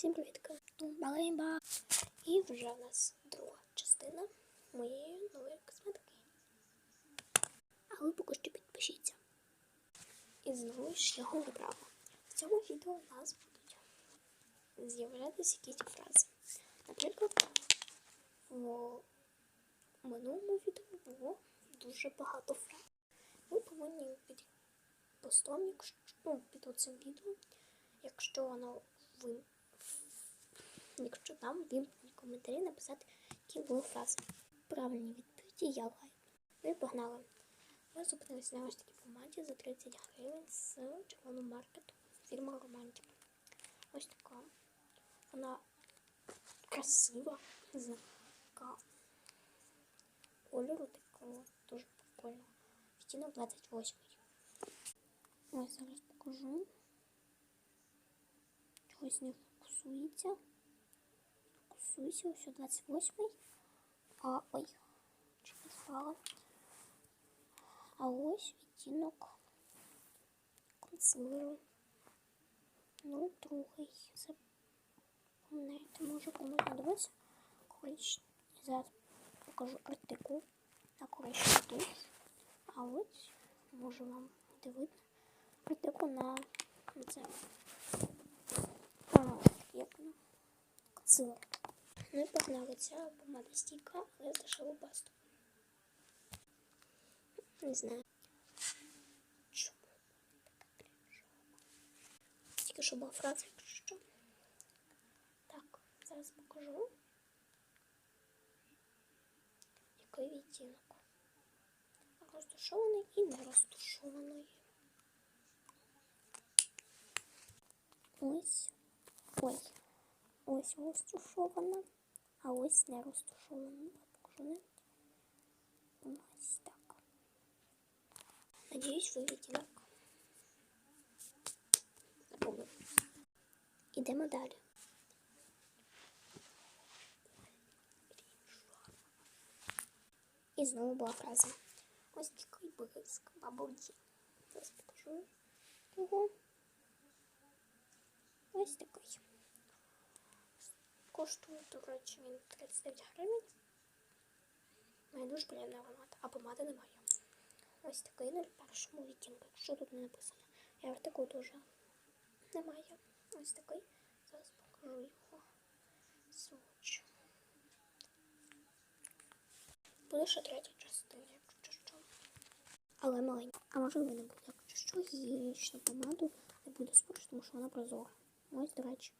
Всім привіт! Балейба! І вже в нас друга частина моєї нової косметики. А ви поки що підпишіться. І знову ж його вибрала. В цьому відео у нас будуть з'являтися якісь фрази. Наприклад, в минулому відео було дуже багато фраз. Ви повинні під постом, якщо ну, під цим відео, якщо воно ви якщо там вимкнені коментарі написати, які були фрази. Правильні відповіді я лайк. Ну і погнали. Ми зупинилися на ось такій помаді за 30 гривень з червоного маркету фірма Романтик. Ось така. Вона красива, з кольору такого дуже прикольного. Відтінок 28. Ось зараз покажу. Чогось не фокусується. Фокусується, ось 28. А, ой, чи не впала. А ось відтінок консилеру. Ну, другий. Запам'ятайте, може комусь подивитися. Коричневий. Зараз покажу артикул на коричневий туш. А ось, може вам буде видно, артикул на це. А, як воно? Консилер. Ну і погнали ця помада стійка, але з дешеву басту. Не знаю. Чому така? Тільки що була фраза, якщо що. Так, зараз покажу. Який відтінок. Розташований і не розташований. Ось. Ось. Ось розташована, а ось не розташована. Покажу не. Ось так. Надіюсь, ви відтінок. Запомнили. Ідемо далі. І знову була фраза. Ось такий блиск, бабуді. Зараз покажу його. Ось такий. Коштує, до речі, він 39 гривень. Має дуже приємний аромат, а помади немає. Ось такий на першому відтінку, якщо тут не написано. Я артикул дуже немає. Ось такий. Зараз покажу його. Сводч. Буде ще третя частина, якщо що. Але маленька. А можливо не буде, якщо що, гігієнічну помаду не буде спорч, тому що вона прозора. Ось, до речі.